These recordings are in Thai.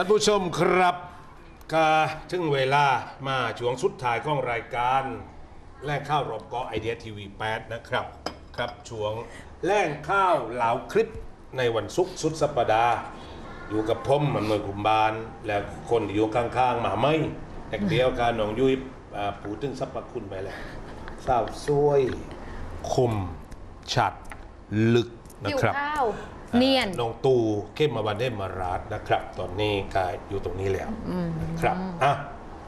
ท่านผู้ชมครับก็ถึงเวลามาช่วงสุดท้ายของรายการแล่งข้าวรอบกาะไอเดียทีวี8นะครับ ครับช่วงแล่งข้าวเหลาคลิปในวันศุกร์สุดสัปดาห์ อยู่กับผมมันเมือคุมบานและคนที่อยู่ข้างๆหมาไม่แอกเดียวกันน้องยุ้ยอ่าพูดถึงสรรพคุณไปแล้วสาวสวย คมชัด ลึกนะครับข้าว เนียนน้องตูเข้มมาวันได้มาราดนะครับ ตอนนี้ก็อยู่ตรงนี้แล้วนะครับอะ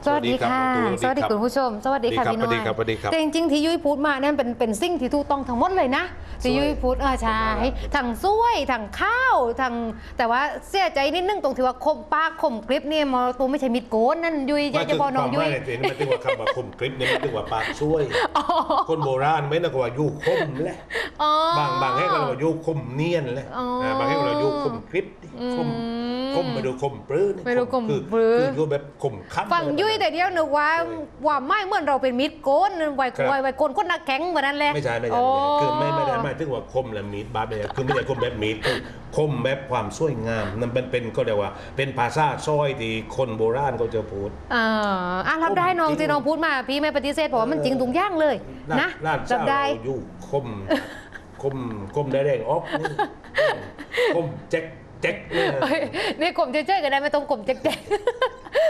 สวัสดีค่ะน้องตูสวัสดีคุณผู้ชม สวัสดีค่ะพี่น้อยสวัสดีครับสวัสดีครับแต่จริงๆที่ยุ้ยพูดมานั่นเป็นเป็นสิ่งที่ถูกต้องทั้งหมดเลยนะที่ยุ้ยพูดเออใช่ทั้งซุ้ยทั้งข้าวทั้งแต่ว่าเสียใจนิดนึงตรงที่ว่าคมปากคมกริปเนี่ยมอตูไม่ใช่มิดโกนนั่นยุ้ยอยากจะบอกน้องยุ้ยไม่คือความหมายในเสียงนี่มันถึงว่าคำว่าคมคลิปนี่มันถึงว่าปากช่วยคนโบราณไม่นะก็ว่ายุคมแหละอ๋อบางบางให้ก็เราว่ายุคมเนียนแหละอ๋ออ่าบางให้ก็เรายุคมคลิปดิ คมคมไม่ดูคมปลื้นไม่ดูคมคือปลื้นคือยุแบบคมคั้ฟังยุ้ยแต่เดียวนึกว่าว่าไม่เหมือนเราเป็นมิดโกนไวครับไวไวโกนคนนักแข็งเหมือนนั้นแหละไม่ใช่ไม่ใช่โอ้ไม่ใช่คือไม่ไม่ได้หมายถึงว่าคมและมีดบาดไม่ใช่คือไม่ใช่คมแบบมีดคือคมแบบความสวยงามนั่นเป็นเป็นก็เรียกว่า เป็นภาษาซอยที่คนโบราณเขาจะพูดเอออะรับได้น้องที่น้องพูดมาพี่ไม่ปฏิเสธเพราะว่ามันจริงทุกอย่างเลยนะร้านรัเจ้าบได้เราอยู่คมคมคมได้แรงออกนี่คมแจ็ค แจ็คเนี่ยกลมเจ๊ๆก็ได้ไม่ต้องกลมแจ๊ก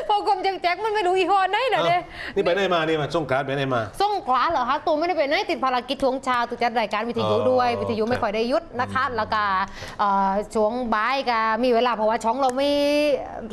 พอกลมแจ๊กมันไม่รู้อีห้อไหนเหรอเนี่ยนี่ไปไหนมานี่มาส่งกรารไปไหนมาส่งขลาเหรอคะตัวไม่ได้ไปไหนติดภารกิจช่วงเช้าตุจัดรายการวิทยุด้วย วิทยุไม่ค่อยได้ยุดนะคะแล้วก็ช่วงบ่ายก็มีเวลาเพราะว่าช่องเราไม่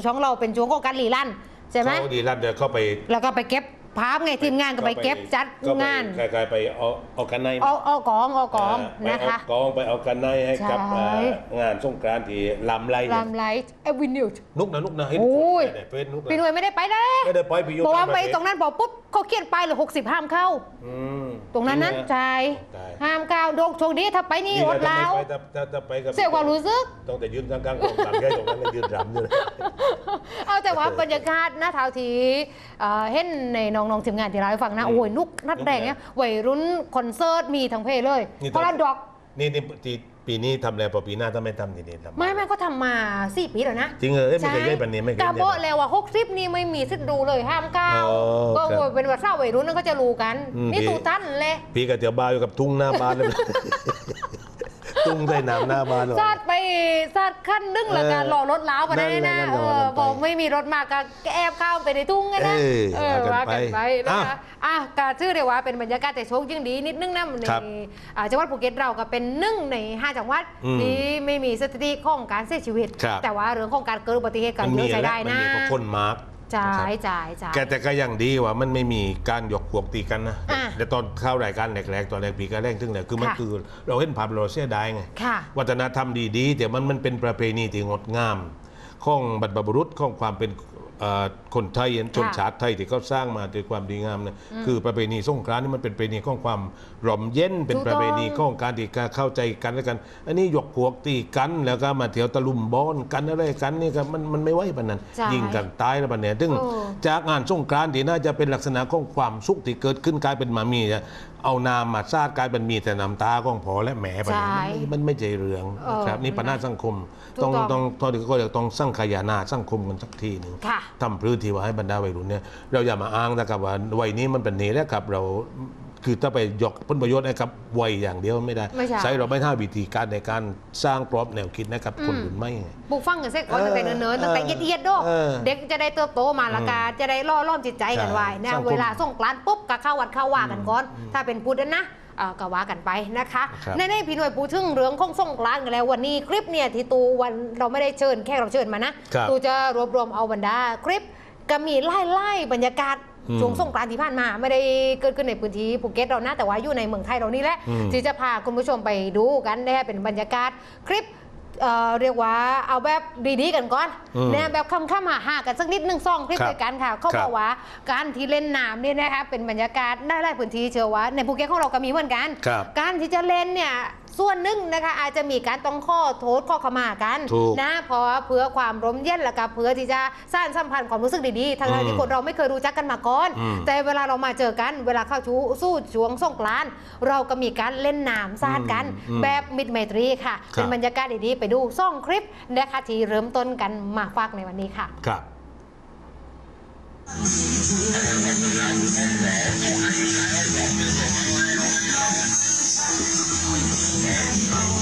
ช่องเราเป็นช่วงของการรีลั่นใช่ไหมเขาดีรัดเดี๋ยวเข้าไปแล้วก็ไปเก็บ ภาพไงทีมงานก็ไปเก็บจัดก็ไปงานคล้ายๆไปเอาเอากันในเอาเอากองเอากองไปนะคะเอากองไปเอากันในให้กับใช่เอ่องานสงกรานต์ที่ลำไรเนี่ยลำไลท์เอวินิวนุกนะนุกนะเห็นโอ้ยได้เป็นนุกนะพี่หน่วยไม่ได้ไปนะไม่ได้ไปไปอยู่บอกว่าต่างประไปเทศตรงนั้นบอกปุ๊บเขาเขียนไปเลยหกสิบห้ามเข้าอืมตรงนั้นนั้นจริงะใช่ได้ห้ามเข้าโดกโชคดีถ้าไปนี่นี่อดเราแล้วไม่ไปถ้าถ้าถ้าไปกับเสียความรู้สึกต้องแต่ยืนกลางๆกองหลังแค่ตรงนั้นเลยยืนรำอยู่เลยเอาแต่ว่าบรรยากาศหน้าเท้าทีเอ่อเห็นในน้องๆทีมงานที่เราให้ฟังนะอืมโอ้ยนุกนัดแดงเนี่ยวัยรุ่นคอนเสิร์ตมีทั้งเพลงเลยนี่พาราดอกนี่นี่ที่ปีนี้ทำแล้วพอปีหน้าถ้าไม่ทำทีนี้ทำไม่ไม่ก็ทำมาสี่ปีแล้วนะจริงเหรอเอ้ยไม่เคยย้ายปันนี้ไม่เคยกาย้ายโบะแล้วว่าหกสิบนี่ไม่มีสิทธิ์ดูเลยห้ามก้าวอ๋อก็ครับเป็นว่าเศร้าวัยรุ่นนั่นก็จะรู้กันอืมนี่พี่ตูท่านเลยพี่กับเตี๋ยวบ้าวอยู่กับทุ่งหน้าบ้านเลย ทุ่งใต้น้ำหน้าบ้านเลย ซาดไปซาดขั้นนึงแล้วกันเออรอรถล้าวมาได้นั่นแหละนะนั่นแหเอละอว่ากันไปบอกไม่มีรถมาก็แอบเข้าไปในทุ่งไงนะเออเออว่าว่ากักันนไปไปนะคะอะอะกาชื่อเรียกว่าเป็นบรรยากาศแต่โชคยิ่งดีนิดนึงนะในครับอ่าจังหวัดภูเก็ตเราก็เป็นหนึ่งในห้าจังหวัดอืมที่ไม่มีสถิติของการเสียชีวิต ครับ แต่ว่าเรื่องของการเกิดอุบัติเหตุก็มันเยมีอะใช้แหละได้มันนะมีเพราะคนมาร์ก จ่านะครับยจ่ายจ่าย แกแต่ก็ยังดีว่ามันไม่มีการหยอกพวกตีกันนะอะแต่ตอนเข้ารายการแรกๆตอนแรกปีก็แรกถึงเนี่ยคือมันค่ะ คือเราเห็นภาพเราเสียดายไง ค่ะ วัฒนธรรมดีๆแต่มันมันเป็นประเพณีที่งดงาม ของบรรพบุรุษของความเป็นเอ่อ คนไทยชนชาติไทยที่เขาสร้างมาด้วยความดีงามเนี่ยคือประเพณีสงกรานต์นี่มันเป็นประเพณีของความร่มเย็นเป็นถูกประเพณีต้องของการที่เข้าใจกันและกัน อันนี้หยกพวกตีกันแล้วก็มาเที่ยวตะลุมบอนกันอะไรกันนี่ก็มันมันไม่ไหวปานนั้นใช่ยิงกันตายแล้วปานเนี่ยซึ่งเออจากงานสงกรานต์ที่น่าจะเป็นลักษณะของความสุขที่เกิดขึ้นกลายเป็นมามีเนี่ยเอาน้ำมาซาดกลายเป็นมีแต่น้ำตาของพอและแหมปานนี้ใช่มันมันไม่ใจเรืองเออครับ นี่ปัญหาสังคมถูกต้องต้ต้อองงตอนนี้ก็จะต้องสร้างขยานาสังคมกันสักทีหนึ่งค่ะทำพื้นที่ว่าให้บรรดาวัยรุ่นเนี่ยเราอย่ามาอ้างนะครับว่าวัยนี้มันเป็นนี้แล้วครับเรา คือถ้าไปยกผลประโยชน์ให้กับวัยอย่างเดียวไม่ได้ ไม่ใช่ ใช้เราไม่ท่าวิธีการในการสร้างปรอบแนวคิดนะครับคนรุ่นใหม่ ปลูกฟังกันเสียก่อนตั้งแต่เนิ่นๆตั้งแต่เออเอียดๆด้วยเออเด็กจะได้เติบโตมาและกาจะได้ล่อล้อมจิตใจกันไว้นะใช่สังคมเวลาส่งกรานต์ปุ๊บก็เข้าวัดเข้าว่ากันก่อน ถ้าเป็นพุทธนะเอ่อก็ว่ากันไปนะคะครับ ในในพี่หน่วยพูดถึงเรื่องของส่งกรานต์กันแล้ววันนี้คลิปเนี่ยที่ตูวันเราไม่ได้เชิญแค่เราเชิญมานะ ครับ ตูจะรวบรวมเอาบรรดาคลิปก็มีไล่ไล่ๆบรรยากาศอืม ช่วงส่งกรานต์ที่ผ่านมาไม่ได้เกิดขึ้นในพื้นที่ภูเก็ตเรานะแต่ว่าอยู่ในเมืองไทยเรานี่แหละอืมที่จะพาคุณผู้ชมไปดูกันนะฮะเป็นบรรยากาศคลิปเอ่อเรียกว่าเอาแบบดีๆกันก่อนอืมนะแบบค่ำๆหาหาๆกันสักนิดหนึ่งซองคลิปครับด้วยกันค่ะ เขาครับบอกว่าการที่เล่นน้ำเนี่ยนะคะเป็นบรรยากาศได้หลายพื้นที่เชื่อว่าในภูเก็ตของเราก็มีเหมือนกันครับการที่จะเล่นเนี่ยส่วนหนึ่งนะคะอาจจะมีการต้องข้อโทษข้อขมากันถูกนะเพราะว่าเพื่อความร่มเย็นและก็เพื่อที่จะสร้างสัมพันธ์ความรู้สึกดีๆทั้งอืมที่คนเราไม่เคยรู้จักกันมาก่อน อืม แต่เวลาเรามาเจอกัน เวลาเข้าชูสู้ช่วงสงกรานต์เราก็มีการเล่นน้ำสาดกัน อืมแบบมิตรไมตรีค่ะ ครับ เป็นบรรยากาศดีๆไปดูซ่องคลิปนะคะที่เริ่มต้นกันมาฝากในวันนี้ค่ะ ครับ I'm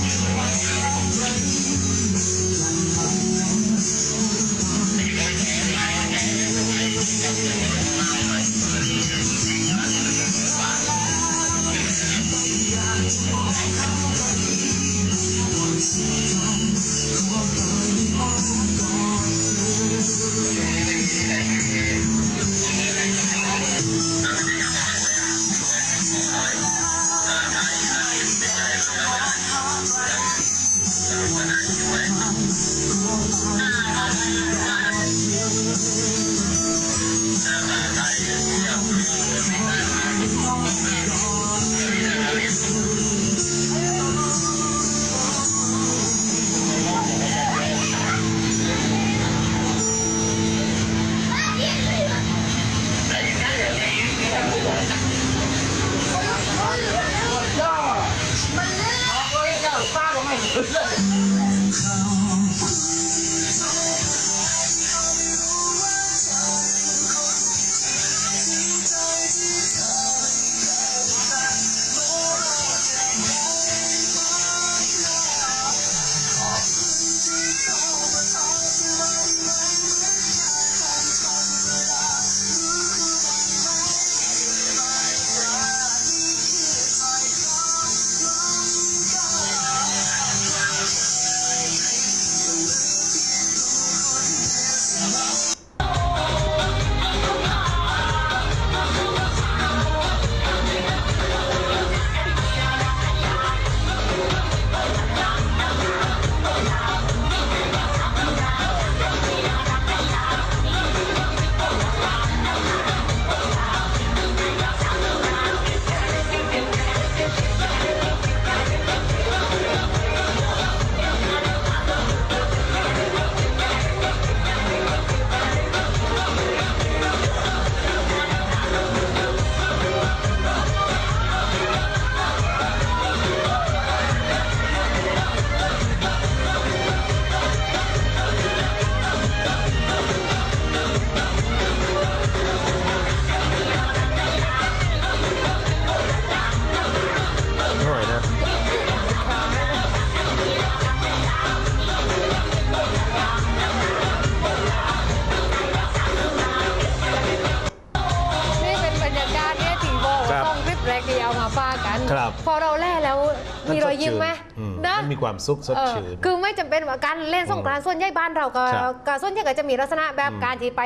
มนะมันมีความสุขสดเออชื่น คือไม่จำเป็นว่าการเล่นสงกรานต์ส่วนใหญ่บ้านเราก็ครับก็ส่วนใหญ่ก็จะมีลักษณะแบบอืมการที่ไป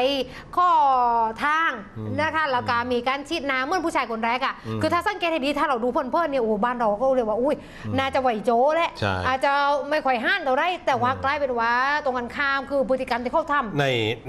ข้อทางอืมนะคะแล้วก็มีการฉีดน้ำเหมื่อนผู้ชายคนแรกอะอืมคือถ้าสังเกตให้ดีถ้าเราดูเพื่อนๆเนี่ยโอ้บ้านเราก็เรียกว่าอุ้ยน่าจะไหวโจ้แหละใช่อาจจะไม่ค่อยห้านเท่าไรแต่ว่าอืมกลายเป็นว่าตรงกันข้ามคือพฤติกรรมที่เขาทำใน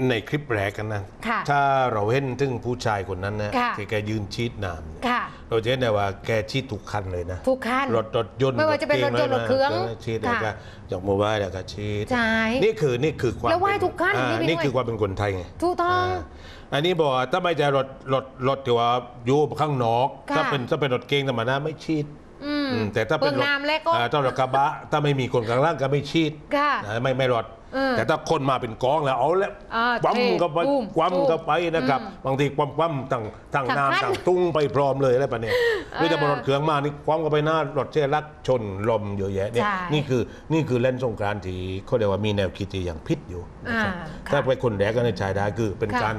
ในคลิปแรกกันนะค่ะถ้าเราเห็นถึงผู้ชายคนนั้นนะค่ะที่แกยืนชีดน้ำเนี่ยค่ะเราจะเห็นได้ว่าแกชีดทุกคันเลยนะทุกขั้น รถรถยนต์ไม่ว่าจะเป็นรถยนต์รถเครื่องชีดแล้วก็ค่ะ จากโมบายแล้วก็ชีดใช่ นี่คือนี่คือความแล้วไหว้เป็นทุกขั้นอ่านี่พี่นี่ด้วย คือความเป็นคนไทยไง ถูกต้องาอันนี้บอกว่าถ้าไม่ใช่รถรถรถที่ว่าอยู่ข้างนอก ค่ะ ถ้าเป็นถ้าเป็นรถเก๋งธรรมดาไม่ชีดอืม อืมแต่ถ้าเป็นเบื้องน้ำแล้วก็อ่าถ้ารถกระบะ ถ้าไม่มีคนข้างล่างก็ไม่ชีดค่ะ นะไม่ไม่รถเออ แต่ถ้าคนมาเป็นกองแล้วเอาแล้วอ่าคว่ำก็ไปเทอุ้มคว่ำก็ไปนะครับอืมบางทีคว่ำคว่ำตั้งตั้งทั้งคันน้ำตั้งตุ้งไปพร้อมเลยอะไรปะเนี่ยหรือจะบนรถเครื่องมานี่คว่ำก็ไปหน้ารถเชลักชนลมเยอะแยะเนี่ยใช่นี่คือนี่คือเล่นสงกรานต์ที่เขาเรียกว่ามีแนวคิดที่ยังพิษอยู่นะครับอ่าค่ะถ้าเป็นคนแรกก็ในชายได้คือเป็นค่ะการ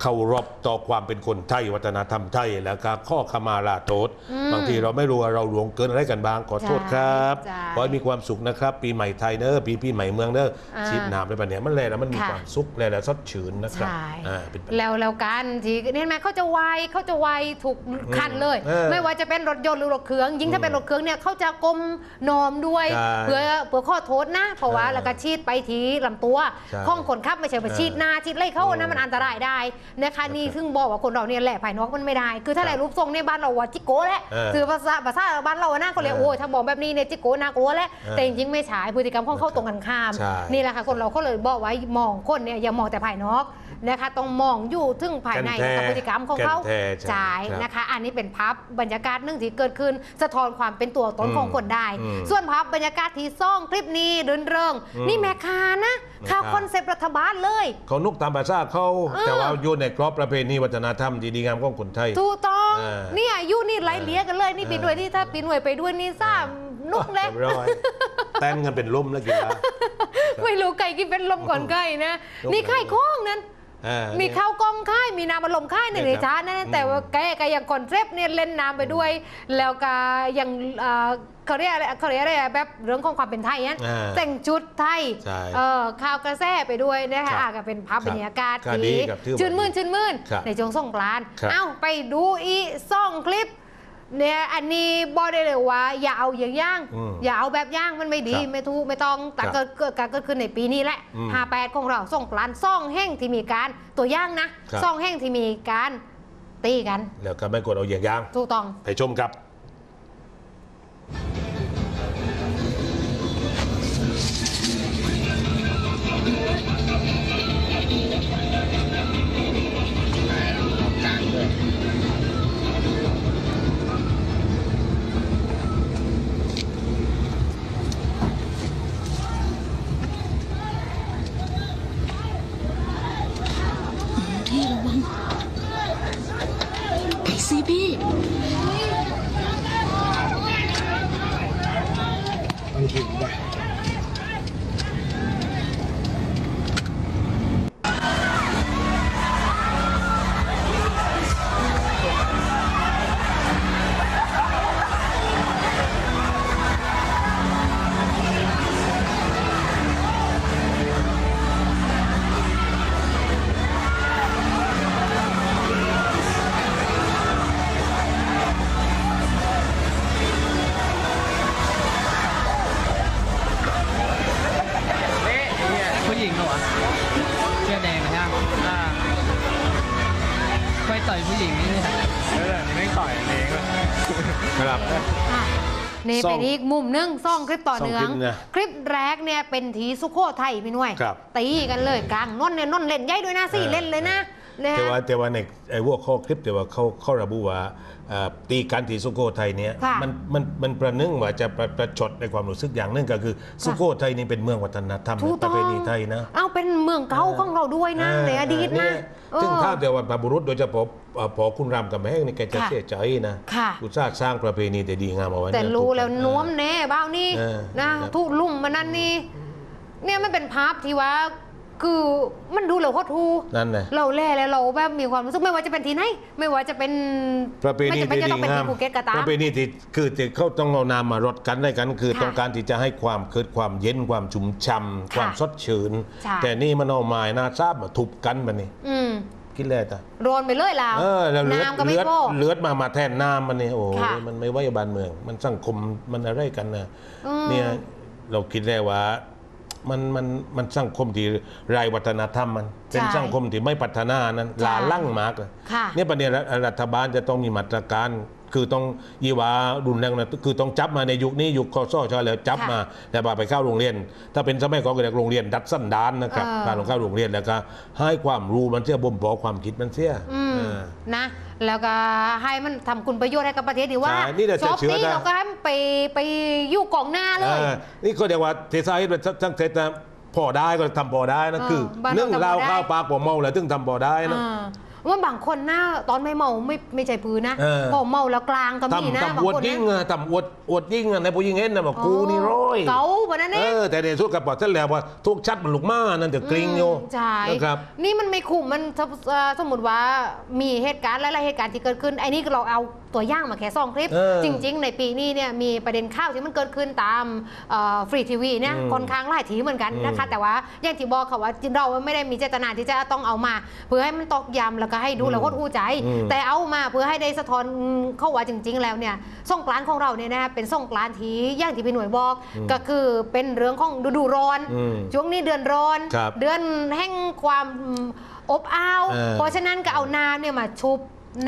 เคารพต่อความเป็นคนไทยวัฒนธรรมไทยแล้วก็ข้อขมาลาโทษอืมบางทีเราไม่รู้ว่าเราหลวงเกินอะไรกันบ้างขอโทษครับใช่ขอให้มีความสุขนะครับ ปีใหม่ไทยเนอะปีปีใหม่เมืองเนอะอ่าชีดน้ำได้ปะเนี่ยมันแลแล้วมันมีค่ะความสุขแลแล้วสดชื่นนะครับใช่ อ่าเป็นไป แล้วแล้วกันที่เห็นไหมเขาจะไวเขาจะไวถูกคันเลย เออไม่ว่าจะเป็นรถยนต์หรือรถเครื่อง ยิ่งถ้าอืมเป็นรถเครื่องเนี่ยเขาจะกลมนอมด้วยใช่เพื่อเพื่อข้อโทษนะเพราะว่าเออแล้วก็ชีดไปทีลำตัวใช่ข้องคนขับไม่ใช่ว่าเออชีดหน้าชีดไล่เขาอืมนะมันอันตรายได้นะคะนี่ซึ่งบอกว่าคนเราเนี่ยแหละภายนอกมันไม่ได้ คือถ้าแหละรูปทรงเนี่ยบ้านเราว่าจิโก้แหละเออคือภาษาภาษาบ้านเราอะน่าก็เลยเออโอ้ยถ้าบอกแบบนี้เนี่ยจิโก้น่ากลัวแหละเออแต่จริงๆไม่ใช่พฤติกรรมของเขาตรงกันข้ามใช่นี่แหละค่ะคนเราก็เลยบอกไว้มองคนเนี่ยอย่ามองแต่ภายนอก นะคะต้องมองอยู่ถึงภายในแก่นแท้กับพฤติกรรมของเขาแก่นแท้ใช่ใช่ครับนะคะ อันนี้เป็นภาพบรรยากาศหนึ่งที่เกิดขึ้น สะท้อนความเป็นตัวตนของคนได้อืมส่วนภาพบรรยากาศที่ซ่องคลิปนี้เดินเริงอืมนี่แม่คานะข่าวแม่ค้าคอนเซปต์รัฐบาลเลยเขานุกตามภาษาเขาเออแต่ว่าอยู่ในกรอบประเพณีวัฒนธรรมที่ดีงามของคนไทยถูกต้องเออนี่อายุนี่ไล่เลี้ยกันเลยนี่ปีเออด้วยที่ถ้าปีหน่วยไปด้วยนี่ซ่านุกเลยรีบร้อยแต่งกันเป็นล่มแล้วกินละไม่รู้ไก่กินเป็นลมก่อนไก่นะนุกนี่ค่ายข้องนั้นอ่า มีข้าวกล้องค่ายมีน้ำมันลมค่ายในเนี่ยในครับชาร์ตนั่นอืนะมแต่ว่าแกก็ยังคอนเซปต์เนี่ยเล่นน้ำไปด้วย แล้วก็ยังเอ่อเขาเรียกอะไรเขาเรียกอะไรอะแบบเรื่องของความเป็นไทยนั้นอ่าแต่งชุดไทยใช่เออข่าวกระแสไปด้วยนะครัคะบอะก็เป็นภาพครับบรรยากาศก็ดีที่ครับถือว่าชื่นมื่นชื่นมื่นครับในช่วงสงกรานต์ครับเอ้าไปดูอีซ่องคลิป เนี่ยอันนี้บอกได้เลยว่า อย่าเอาอย่างย่าง อืมอย่าเอาแบบย่างมันไม่ดีครับไม่ถูกไม่ต้องแต่ครับเกิดเกิดการเกิดขึ้นในปีนี้แหละอืมห้าแปดของเราส่งกรานต์ซ่องแห้งที่มีการตัวย่างนะครับ ซ่องแห้งที่มีการตีกัน แล้วก็ไม่กดเอาอย่างยาง ถูกต้อง ไปชมครับ ไครับอะนี่ซ่องเป็นอีกมุมหนึงซ่องคลิปต่อเนื่องซ่องคลิปนะคลิปแรกเนี่ยเป็นทีสุโขทัยพี่หน่วยครับตีกันเลยกลางนนท์เนี่ยนนท์เล่นใหญ่ด้วยนะสี่เออ เล่นเลยนะนะแต่ฮะ ว่าแต่ว่าในไอ้พวกข้อคลิปแต่ว่าเขาเขาระบุว่าเอ่อตีกันที่สุโขทัยเนี่ยค่ะมันมันมันประนึงว่าจะประประชดในความรู้สึกอย่างหนึงก็คือสุโขทัยนี่เป็นเมืองวัฒนธรรมถูกปต้ระองเพณีไทยนะ เอาเป็นเมืองเก่าของเราด้วยนะเในอดีตนะ ซึ่งเออถ้าแต่ว่าบรรพบุรุษโดยเฉพาะเอ่อพอคุณรำกับแม่งนี่แกจะค่ะเสียใจนะค่ะอุตสาห์สร้างประเพณีแต่ดีงามเอาไว้แต่เนี่ยรู้ถูกแล้วต้องน้วมแน่บ้านี่เออนะครับทุลุ่มมันนั่นนี่เนี่ยมันเป็นภาพที่ว่า คือมันดูแล้วโคตรทูนั่นแหละเราแล่แล้วเราแบบมีความรู้สึกไม่ว่าจะเป็นที่ไหนไม่ว่าจะเป็นประเพณีไม่จำเป็นที่จะดีต้องเป็นงามที่ภูเก็ตก็ตาปมระเพณีที่คือที่เขาต้องเอานามมารดกันได้กัน คือค่ะต้องการที่จะให้ความเกิดความเย็นความชุ่มช่ำความสดชื่นใช่แต่นี่มันเอาไม้หนาทราบมาทุบกันมันนี่อืมคิดแล้วแต่โรนไปเลยแล้วเออแล้วเลือดน้ำก็ไม่เลือดพอเลือดมามาแทนน้ำมันนี่โอ้ยค่ะมันไม่ไหวบ้านเมือง มันสังคมมันอะไรกันนะอืมเนี่ยเราคิดได้ว่า มันมันมันสังคมที่ไร้วัฒนธรรมมัน เป็นใช่สังคมที่ไม่พัฒนานั้นใช่ลาลั่งมากเลยค่ะเนี่ยประเด็นรัฐบาลจะต้องมีมาตรการคือต้องยีวารุนแรงนะคือต้องจับมาในยุคนี้ยุคคอสชแล้วจับค่ะมาแล้วพาไปเข้าโรงเรียน ถ้าเป็นสมัยก่อนก็เรียกโรงเรียนดัดสั้นดานนะครับเออการลงเข้าโรงเรียนแล้วก็ให้ความรู้มันเสียบ่มเพาะความคิดมันเสียอืมเออนะ แล้วก็ให้มันทำคุณประโยชน์ให้กับประเทศดีว่าใช่นี่แหละชอบเชื่อตีได้เราก็ให้มัน ไปไปอยู่กองหน้าเลยเออนี่ก็เรียกว่าเทสาฮิตเป็นทั้งเทสนะพอได้ก็ทำพอได้นะเออคือบ้านเราเรื่องทำพอเราได้ข้าวปลาปอเมาแล้วถึงทำพอได้นะอ่าว่าบางคนหน้าตอนไม่เมาไม่ไม่ใช่พื้นนะเออพอเมาแล้วกลางก็มีนะทำบางทำอวดคนยิ่งนะอะทำอวดอวดยิ่งอะในผู้ยิ่งเห็นนะบอกกูนี่ร้อยเก๋าแบบนั้นเอเองอแต่ในสุดกับปอดเส้นแล้วว่าทุกชัดมันลูกม้านั่นเดี๋ยวกริ้งอยู่ใช่นะครับนี่มันไม่คุ้มมันถ้าเอ่อสมมติว่ามีเหตุการณ์หลายๆเหตุการณ์ที่เกิดขึ้นไอ้นี่เราเอา ตัวอย่างมาแค่สองคลิป เออจริง ๆ ในปีนี้เนี่ยมีประเด็นข่าวที่มันเกิดขึ้นตามฟรีทีวีเนี่ยอืมค่อนข้างหลายทีเหมือนกันนะคะอืมแต่ว่าอย่างที่บอกค่ะว่าเราไม่ได้มีเจตนาที่จะต้องเอามา เพื่อให้มันตอกย้ำแล้วก็ให้ดูแล้วก็หูใจ อืม แต่เอามาเพื่อให้ได้สะท้อนเข้าว่าจริง ๆ แล้วเนี่ยส่งกรานต์ของเราเนี่ยนะเป็นส่งกรานต์ที่อย่างที่พี่หน่วยบอก ก็คือเป็นเรื่องของฤดูร้อน อืม ช่วงนี้เดือนร้อน ครับเดือนแห่งความอบอ้าว เออเพราะฉะนั้นก็เอาน้ำเนี่ยมาชุบ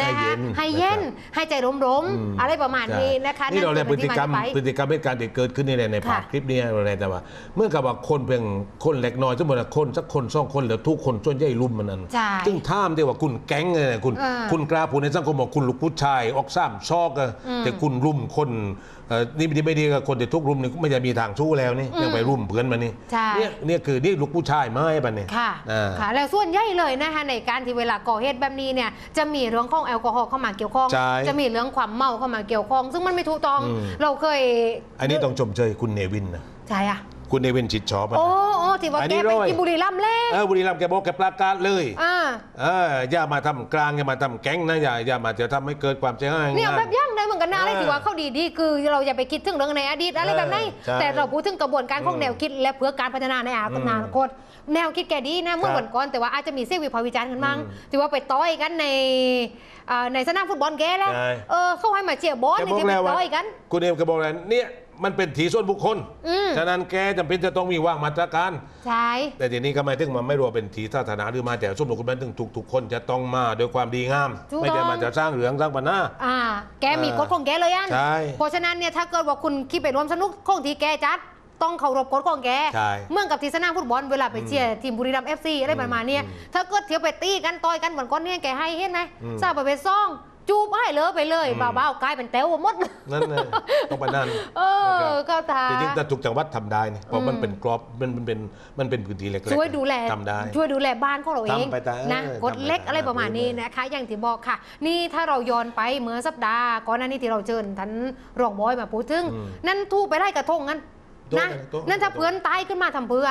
นะคะให้ให้เย็เย็นนนะครับให้ใจร่มอืม ๆอะไรประมาณนี้นะคะนี่เราเรียกพฤติกรรมนั่นพคือฤติกรรมเหตุการณ์ที่เกิดขึ้นนี่ในในภาพค่ะคลิปนี้อะไรแต่ว่า เมื่อกับว่าคนเพียงคนเล็กน้อยสมมติว่าคนสักคนสองคนหรือทุกคนส่วนใหญ่รุมมันนั้นใช่ซึ่งท่ามที่ว่าคุณแก๊งเนี่ยคุณเออคุณกล้าพูดในสังคมบอกคุณลูกผู้ชายออกซ้ำชอกอะอืมแต่คุณรุมคนเอ่อ นี่ไม่ดีไม่ดีกับคนที่ทุกรุมนี่ไม่จะมีทางสู้แล้วนี่อืมยังไปรุมเพื่อนมันนี่ใช่ เนี่ยเนี่ยคือนี่ลูกผู้ชายไม่ปะเนี่ยค่ะอ่า ค่ะ แล้วส่วนใหญ่เลยนะคะในการที่เวลาก่อเหตุแบบนี้เนี่ยจะมีเรื่องของแอลกอฮอล์เข้ามาเกี่ยวข้อง ใช่จะมีเรื่องความเมาเข้ามาเกี่ยวข้อง ซึ่งมันไม่ถูกต้อง อืม เราเคยอันนี้ต้องชมเชยคุณเนวินนะ ใช่อะ คุณเนวินชิดชอบอะโอ้นะโอ้ที่ว่าอันแกนี้ไปร้อย กินบุรีรัมย์แล้ว เออบุรีรัมย์แกบอกแกประกาศเลยอ่า เอออย่ามาทำกลางอย่ามาทำแก๊งนะอย่าอย่ามาจะทำให้เกิดความเสียหายเนี่ยงานแบบย่างได้เหมือนกันนะอะไรเออที่ว่าเขาดีดีๆคือเราอย่าไปคิดถึงเรื่องในอดีตอะไรแบบนั้นใช่แต่เราพูดถึงกระบวนการของอืมแนวคิดและเพื่อการพัฒนาในอนาคตแนวคิดแกดีนะเมื่อครับวันก่อนแต่ว่าอาจจะมีเสียงวิพากษ์วิจารณ์กันบ้างอืมที่ว่าไปต่อยกันในอ่าในสนามฟุตบอลแกแล้วใช่ เออเขาให้มาเชียร์บอลแกในบอกที่ไปแล้วว่าต่อยกัน คุณเอมแกบอกแล้วเนี่ย มันเป็นถีส่วนบุคคล อืม ฉะนั้นแกจำเป็นจะต้องมีวางมาตรการ ใช่ แต่ทีนี้ก็ไม่ถึงมันไม่รวมเป็นถีสาธารณะหรือมาแต่ส่วนบุคคลมันถึงทุกทุกๆคนจะต้องมาด้วยความดีงามไม่ใช่มาจะสร้างเหลืองสร้างปัญหา อ่า แกมีเออกฎของแกเลยอันใช่เพราะฉะนั้นเนี่ยถ้าเกิดว่าคุณคิดไปร่วมสนุกของที่แกจัดต้องเคารพกฎของแกใช่เมื่อกับที่สนามฟุตบอลเวลาไปเชียร์ทีมบุรีรัมย์เอฟซีอะไรประมาณเนี้ยอืมถ้าเกิดเที่ยวไปตีกันต่อยกันเหมือนก้อนเนี่ยแกให้เห็นไหมอืมทราบไปเป็นซ่อง จูบให้เลยไปเลยอืม บ้าๆกลายเป็นเต้วหมด นั่นเลยต้องไปนั่น เออก็ตา จริงๆแต่ทุกจังหวัดทำได้นี่เพราะมันอืมเป็นกรอบมันมันเป็นมันเป็นพื้นที่เล็กๆช่วยดูแลทำได้ ช่วยดูแลบ้านของเราเองทำไปตามนะเออกดเล็กทำไปตามอะไรประมาณนี้นะคะ อย่างที่บอกค่ะ นี่ถ้าเราย้อนไปเมื่อสัปดาห์ก่อนหน้านี้ที่เราเชิญท่านรองบอยมาพูดถึง อืม นั่นทูบไปไล่กระทงกันโดน นะโดนนั่นถ้าเพื่อนตายขึ้นมาทำเพื่อ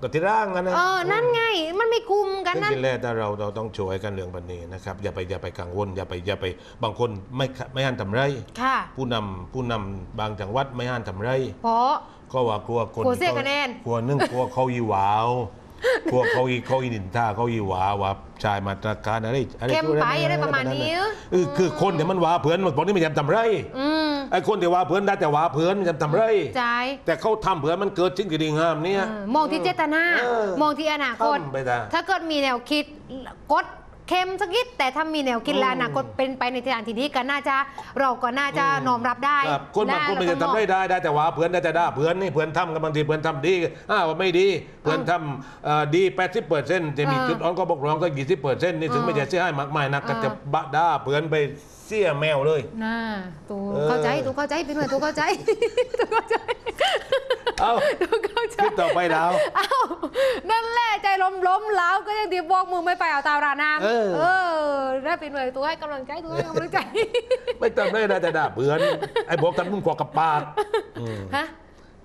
ก็ที่ร่างกันนะเออนั่นไงมันไม่คุมกันซึ่งนั่นทีแรกถ้าเราเราต้องช่วยกันเรื่องแบบนี้นะครับอย่าไปอย่าไปกังวลอย่าไปอย่าไปบางคนไม่ไม่หันทำไรค่ะผู้นำผู้นำบางจังหวัดไม่หันทำไรเพราะก็ว่ากลัวคนกลัวเสียคะแนนกลัวนึ่งกลัวเขาอีหวาว กลัวเขาอีเขาอีนินท่าเขาอีหวาว่าชายมาตรการอะไรอะไรเข้มไปอะไรประมาณนี้เออคือคนเนี่ยมันหวาเพื่อนมันบอกนี่มันจะทำไรอืมไอ้คนที่หวาเพื่อนได้แต่หวาเพื่อนมันจะทำไรใจแต่เขาทำเพื่อนมันเกิดจริงกี่ดีงามเนี่ยเออมองที่เจตนาเออมองที่อนาคตทำไปจ้ะถ้าเกิดมีแนวคิดกด เข้มสักนิดแต่ถ้ามีแนวคิดและอืมอนาคตเป็นไปในทางที่ดีก็น่าจะเราก็น่าจะน้อมรับได้ครับคนบางคนมันแล้จะวก็ทำได้ได้ได้แต่ว่าเพื่อนได้แต่ได้เพื่อนนี่เพื่อนทำกันบางทีเพื่อนทำดีอ้าวไม่ดีเพื่อนทำเอ่อดี80เปอร์เซ็นต์จะมีเออจุดอ่อนก็บกพร่องก็20เปอร์เซ็นต์นี่ถึงเออไม่จะเสียหายมากมายนักก็เออจะบะด้าเพื่อนไปเสียแมวเลย น่าตูเออ เข้าใจตูเข้าใจพี่หน่วยตูเข้าใจตูเข้าใจเอ้าตูเข้าใจ คลิปต่อไปดาวอ้าว นั่นแหละใจล้มล้มๆแล้วก็ยังดีบอกมือไม่ไปเอาตามราน้ำเออเออได้พี่หน่วยตูให้กำลังใจตูให้กำลังใจ ไม่ทำได้ได้แต่ด่าเพื่อนไอ้บอกทำนุ่มกรอกกับปากอืมฮะ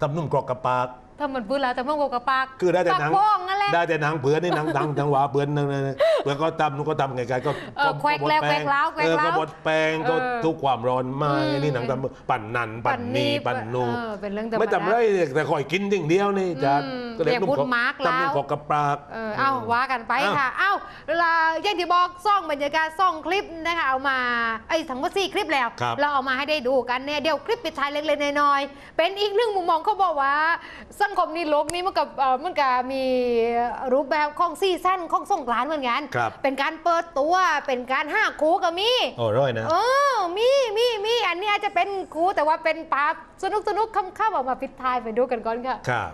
ทำนุ่มกรอกกับปาก ทำเหมือนปืนแล้วแต่ต้องโกกับปากคือได้แต่ปากหนังโป้งนั่นแหละได้แต่หนังเพื่อนนี่หนังดังจังหวะเพื่อนนั่นนั่นนั่นเพื่อนก็ทำนุ่นก็ทำไงๆก็เออแควกแล้วแควกแล้วแควกเออแล้วก็บดแปลงก็เออทุกความร้อนมาอืมนี่หนังทำปั่นนันปั่นนีปั่นนูเออเป็นเรื่องธรรมดาไม่ทำไรแต่คอยกินอย่างเดียวนี่จะอืมก็เลยเรียกนุ่มพูดกรอกมาร์กแล้วทำนุ่มกรอกกับปากเออเอาว่ากันไปอ้าวค่ะเอ้าเวลาอย่างที่บอกซ่องบรรยากาศซ่องคลิปนะคะเอามาไอ้ทั้งหมดสี่คลิปแล้วครับเราเอามาให้ได้ดูกันเนี่ยเดี๋ยวคลิปปิดท้ายเล็กๆน้อยๆเป็นอีกหนึ่งมุมมองเขาบอกว่าสังคมนี้โลกนี้มันกับมันกับมีรูปแบบของซีซั่นของส่งกรานเหมือนกันครับเป็นการเปิดตัว เป็นการห้าคูก็มีโอ้ร้อยนะเออมีมีมีอันนี้อาจจะเป็นครูแต่ว่าเป็นปาบสนุกสนุกค่ำๆออกมาปิดท้ายไปดูกันก่อนค่ะครับ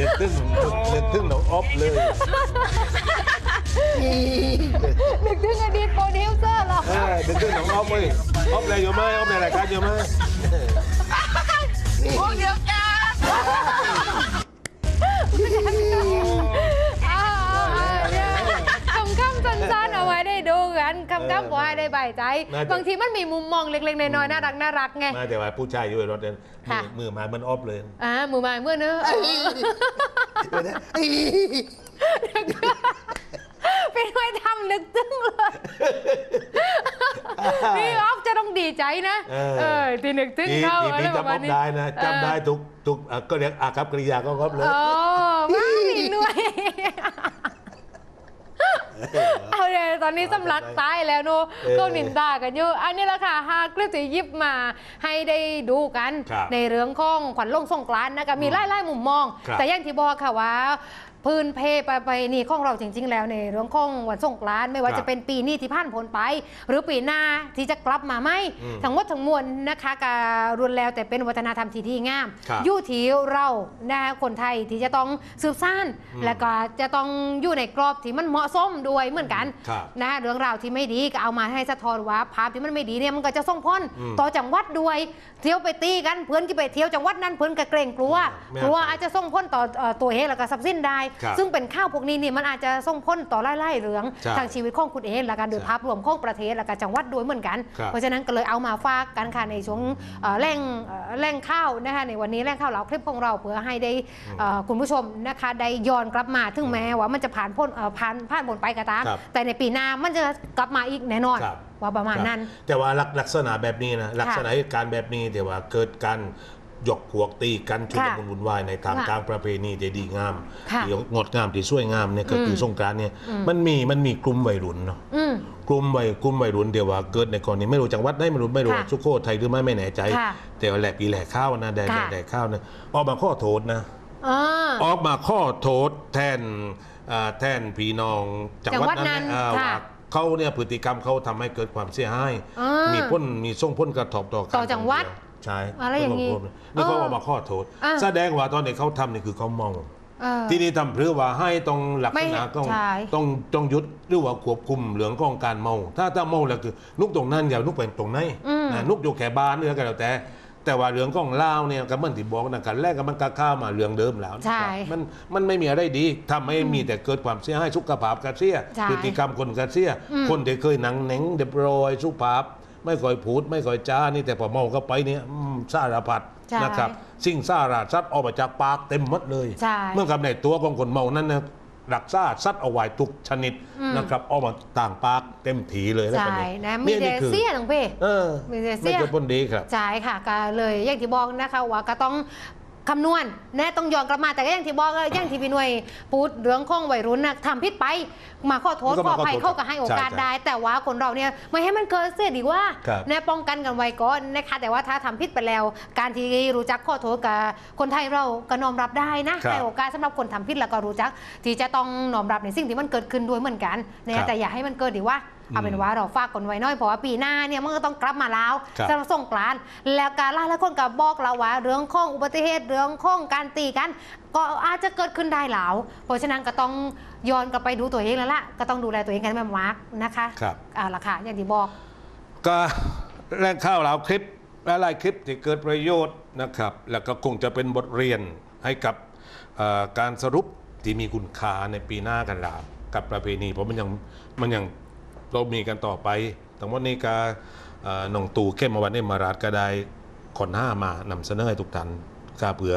เน็ตตึ้งเน็ตตึ้งเราออฟเลยนึกถึงอดีตโปรดิวเซอร์เหรอ เออเน็ตตึ้งหนองออฟเลยออฟอะไรอยู่ไหมออฟในรายการอยู่ไหมพวกเดียวกัน อ่าๆๆเนี่ยคำๆสั้นๆเอาไว้ได้ดูกันกันคำกับว่าให้ได้ใบายใจ น่าจะ บางทีมันมีมุมมองเล็กๆน้อยๆน่ารักน่ารักไงมาแต่ว่าผู้ชายอยู่ในรถเนี่ยมืค่ะ อมือไมามันออฟเลย อ่ามือไมาเมื่อเนอะเออเป็นไว้ทำนึกตึ้งเลยนี่ออฟจะต้องดีใจนะเออ เออที่นึกตึ้งที่เข้าที่อะไรพี่ปจำระอมาอณฟนี้ ได้นะจำได้ทุกทุกอะก็เรียกอากับกริยาก็ครบเลย โอ้ไม่หน่วย เอาเลยตอนนี้สำลักตายแล้วโนเออก็นินตากันอยู่อันนี้แหละค่ะหากคลิปที่หยิบมาให้ได้ดูกัน ครับในเรื่องของขวัญลงสงกรานต์นะคะมีไล่ไล่มุมมอง ครับแต่อย่างที่บอกค่ะว่า พื้นเพไปไปนี่ของเราจริง ๆ แล้วในเรื่องของวันสงกรานต์ไม่ว่าครับจะเป็นปีนี้ที่ผ่านพ้นไป หรือปีหน้าที่จะกลับมาไหมอืมทั้งหมดทั้งมวลนะคะการุนแล้วแต่เป็นวัฒนธรรมที่ดีงามครับอยู่ที่เรานะคะคนไทยที่จะต้องสืบสานอืมและก็จะต้องอยู่ในกรอบที่มันเหมาะสมด้วยเหมือนกันครับนะเรื่องราวที่ไม่ดีก็เอามาให้สะท้อนว่าภาพที่มันไม่ดีเนี่ยมันก็จะส่งผลอืมต่อจังหวัดด้วย เที่ยวไปตีกันเพื่อนกี่ไปเที่ยวจังหวัดนั้นเพื่อนก็เกรงกลัวไม่กลัวเอาไปอาจจะส่งผลต่อเอ่อตัวเองแล้วก็ทรัพย์สินได้ครับซึ่งเป็นข้าวพวกนี้นี่มันอาจจะส่งผลต่อไล่ๆเรื่องใช่ทางชีวิตของคุณเองและการโดยใช่ภาพรวมของประเทศและก็จังหวัดด้วยเหมือนกัน ครับ เพราะฉะนั้นก็เลยเอามาฝากกันค่ะในช่วงเอ่อแรงเอ่อแรงข้าวนะคะในวันนี้แรงข้าวเหลาคลิปของเราเพื่อให้ได้เอ่อคุณผู้ชมนะคะได้ย้อนกลับมาถึงแม้ว่ามันจะผ่านพ้นเอ่อผ่านผ่านพ้นไปก็ตาม ครับแต่ในปีหน้ามันจะกลับมาอีกแน่นอน ครับ ว่าประมาณนั้น ครับแต่ว่าลักลักษณะแบบนี้นะลักษณะเหตุการณ์แบบนี้แต่ว่าเกิดการห ยกพวกตีกันชุลค่ะมุนวุ่นวายในทางค่ะการประเพณีที่ดีงามค่ะที่งดงามที่สวยงามเนี่ยก็คืออมสงกรานต์เนี่ยอืมมันมีมันมีกลุ่มวัยรุ่นเนาะอืมกลุ่มวัยกลุ่มวัยรุ่นเดี๋ยวว่าเกิดในกรณีไม่รู้จังหวัดไหนไม่รู้ไม่รู้ค่ะสุโขทัยหรือไม่ไม่แน่ใจค่ะแต่ว่าแหลกปีแหลกข้าวนะแดดค่ะแดดข้าวนะออกมาข้อโทษนะอ่าออกมาข้อโทษแทนอ่าแทนพี่น้องจังหวัดนั้นจังหวัดนั้นนะอ่าค่ะว่าเขาเนี่ยพฤติกรรมเขาทำให้เกิดความเสียหายอ่ามีมีพ้นมีส่งพ้นกระทบต่อการต่อจังหวัด ใช่อะไรอย่างนี้นี้นี่เขาเออออกมาข้อโทษอ่าแสดงว่าตอนนี้เขาทำนี่คือเขาเมาเออที่นี่ทำเพื่อว่าให้ต้องหลักไม่ษณะต้องใช่ต้องต้องยุดหรือว่าควบคุมเรื่องของการเมา ถ้าถ้าเมาแล้วคือนุกตรงนั้นอย่านุกเป็นตรงไหนอืมนะนุกอยู่แค่บ้านเนื้อกันแล้วแต่ แต่ว่าเรื่องของเล่าวเนี่ยก็เหมันที่บอกนะกันแรกก็มันก็ข้าวมาเรื่องเดิมแล้วนะใช่ครับมันมันไม่มีอะไรดีทำให้มีแต่เกิดความเสียหายสุขภาพกระเสียใช่พฤติกรรมคนกระเสียอืมคนที่เคยหนังเหน่งเด็บโรยสุภาพ ไม่ค่อยพูดไม่ค่อยจ้านี่แต่พอเมาเข้าไปเนี่ยอืมสารพัดใช่นะครับ สิ่งสาราสัตว์ออกมาจากปากเต็มหมดเลย ใช่เมื่อกับในตัวของคนเมานั้นนะรักษาสัตว์เอาไว้ทุกชนิดอืม นะครับออกมาต่างปากเต็มถีเลยแล้วใช่กันนะมีแต่เสียน้องเพ่เออมีแต่เสี้ไม่ยใช่พ้นดีครับ ใช่ค่ะก็เลยอย่างที่บอกนะคะว่าก็ต้อง คำนวณนะต้องย้อนกลับมาแต่ก็อย่างที่บอกก็อย่างที่พี่หน่วยพูดเรื่องของวัยรุ่นนะทำผิดไป มาขอโทษก็ขอมาอภัยขอโทษเขาก็ให้โอกาสใช่ได้ แต่ว่าคนเราเนี่ยไม่ให้มันเกิดเสียดีกว่าครับนะป้องกันกันไว้ก่อนนะคะแต่ว่าถ้าทำผิดไปแล้ว การที่รู้จักขอโทษกับคนไทยเราก็น้อมรับได้นะครับให้โอกาสสำหรับคนทำผิดแล้วก็รู้จัก ที่จะต้องน้อมรับในสิ่งที่มันเกิดขึ้นด้วยเหมือนกันครันะบแต่อย่าให้มันเกิดดีว่า เอาเป็นว่าเราฝากกันไว้หน้อยเพราะว่าปีหน้าเนี่ยมันก็ต้องกลับมาแล้วครับสำหรับสงกรานต์แล้วการล่าและคนกับบอกเราว่า เรื่องของอุบัติเหตุเรื่องของการตีกัน ก็อาจจะเกิดขึ้นได้แล้วเพราะฉะนั้นก็ต้องย้อนกลับไปดูตัวเองแล้วล่ะก็ต้องดูแลตัวเองกันแบบมาร์กนะคะครับเอาละค่ะอย่างที่บอก ก็แรงข้าวเหลาคลิปและหลายคลิปที่เกิดประโยชน์นะครับ แล้วก็คงจะเป็นบทเรียนให้กับเอ่อการสรุปที่มีคุณค่าในปีหน้ากันลากับประเพณี เพราะมันยังมันยัง เรามีกันต่อไปทั้งหมดนี้ก็เอ่อน้องตูเข้มวันนี้มาราดก็ได้คนห้ามานำเสนอให้ทุกท่านก็เผื่อ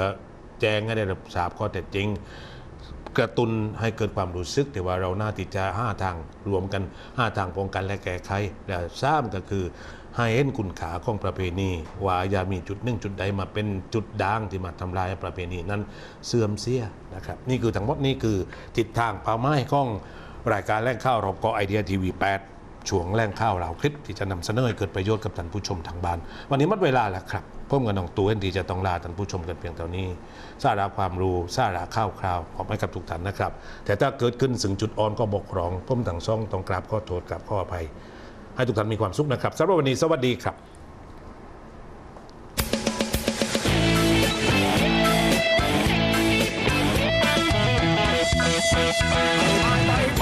แจ้งให้ได้รับทราบข้อเท็จจริง กระตุนให้เกิดความรู้สึกแต่ว่าเราหน้าติดจะห้าทางรวมกันห้าทางป้องกันและแก้ไขและสามก็คือให้เห็นคุณค่าของประเพณีว่าอย่ามีจุดหนึ่งจุดใดมาเป็นจุดด่างที่มาทำลายประเพณีนั้นเสื่อมเสียนะครับนี่คือทั้งหมดนี่คือทิศทางเป้าหมายของ รายการแล่งข้าวเราก็ไอเดียทีวีแปดช่วงแล่งข้าวเราคลิปที่จะนำเสนอให้เกิดประโยชน์กับท่านผู้ชมทางบ้าน วันนี้หมดเวลาแล้วครับพ่อมกับน้องตัวเอนดีจะต้องลาท่านผู้ชมกันเพียงเท่านี้สาระความรู้สาระข้าวคราวขอบให้กับทุกท่านนะครับ แต่ถ้าเกิดขึ้นสึงจุดอ่อนก็บกครองพ่อมต่างซ่องต้องกราบข้อโทษกราบข้ออภัย ให้ทุกท่านมีความสุขนะครับสำหรับวันนี้สวัสดีครับไป